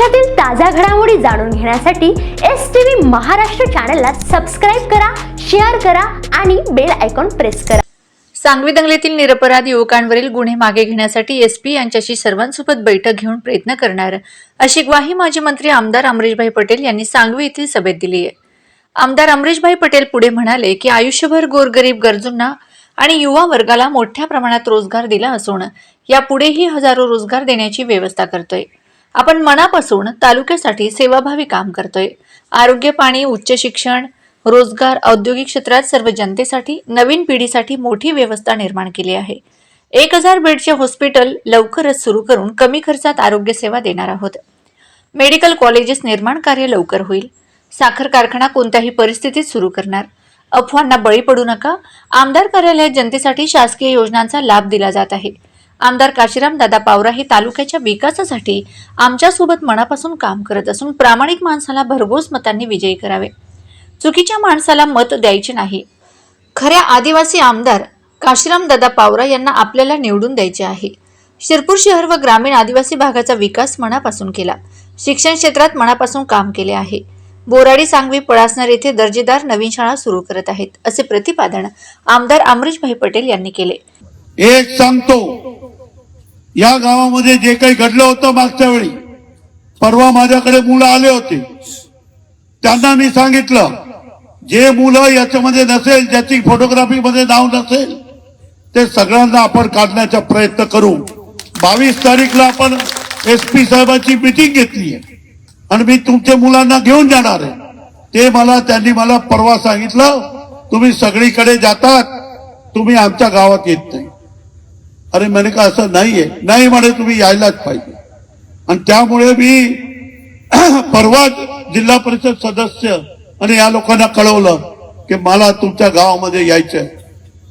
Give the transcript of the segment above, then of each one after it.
महाराष्ट्रातील ताज्या घडामोडी जाणून घेण्यासाठी एस टी व्ही महाराष्ट्र चॅनलला सबस्क्राईब करा शेअर करा आणि बेल आयकॉन प्रेस करा. सांगवी दंगलीतील निरपराध युवकांवरील गुन्हे मागे घेण्यासाठी एसपी यांच्याशी सर्वांसोबत बैठक घेऊन प्रयत्न करणार. अशी ग्वाही माजी मंत्री आमदार अमरीशभाई पटेल यांनी सांगवी येथील सभेत दिली आहे. आमदार अमरीशभाई पटेल पुढे म्हणाले की आयुष्यभर गोरगरीब गरजूंना आणि युवा वर्गाला मोठ्या प्रमाणात रोजगार दिला असून यापुढेही हजारो रोजगार देण्याची व्यवस्था करतोय. आपण मनापासून तालुक्यासाठी सेवाभावी काम करतोय. आरोग्य पाणी उच्च शिक्षण रोजगार औद्योगिक क्षेत्रात सर्व जनतेसाठी नवीन पिढीसाठी मोठी व्यवस्था निर्माण केली आहे. एक हजार बेडचे हॉस्पिटल लवकरच सुरू करून कमी खर्चात आरोग्य सेवा देणार आहोत. मेडिकल कॉलेजेस निर्माण कार्य लवकर होईल. साखर कारखाना कोणत्याही परिस्थितीत सुरू करणार. अफवांना बळी पडू नका. आमदार कार्यालयात जनतेसाठी शासकीय योजनांचा लाभ दिला जात आहे. आमदार काशीराम दादा पावरा हे तालुक्याच्या विकासासाठी आमच्यासोबत मनापासून काम करत असून प्रामाणिक माणसाला भरघोस मतांनी विजयी करावे. चुकीच्या माणसाला मत द्यायचे नाही. खऱ्या आदिवासी आमदार काशीराम दादा पावरा यांना आपल्याला निवडून द्यायचे आहे. शिरपूर शहर व ग्रामीण आदिवासी भागाचा विकास मनापासून केला. शिक्षण क्षेत्रात मनापासून काम केले आहे. बोराडी सांगवी पळासनर येथे दर्जेदार नवीन शाळा सुरू करत आहेत असे प्रतिपादन आमदार अमरीशभाई पटेल यांनी केले. एक सांगतो या गावामध्ये जे काही घडलं होतं मागच्या वेळी परवा माझ्याकडे मुलं आले होते. त्यांना मी सांगितलं जे मुलं याच्यामध्ये नसेल ज्याची फोटोग्राफीमध्ये नाव नसेल ते सगळ्यांना आपण काढण्याचा प्रयत्न करू. बावीस तारीखला आपण एस पी साहेबांची मिटिंग घेतली आहे. आणि मी तुमच्या मुलांना घेऊन जाणार आहे. ते मला त्यांनी मला परवा सांगितलं तुम्ही सगळीकडे जातात तुम्ही आमच्या गावात येत नाही. अरे म्हणे का असं नाहीये नाही म्हणे तुम्ही यायलाच पाहिजे. आणि त्यामुळे मी परवा जिल्हा परिषद सदस्य आणि या लोकांना कळवलं की मला तुमच्या गावामध्ये यायचंय.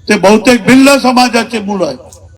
ते बहुतेक भिल्ल समाजाचे मुलं आहेत.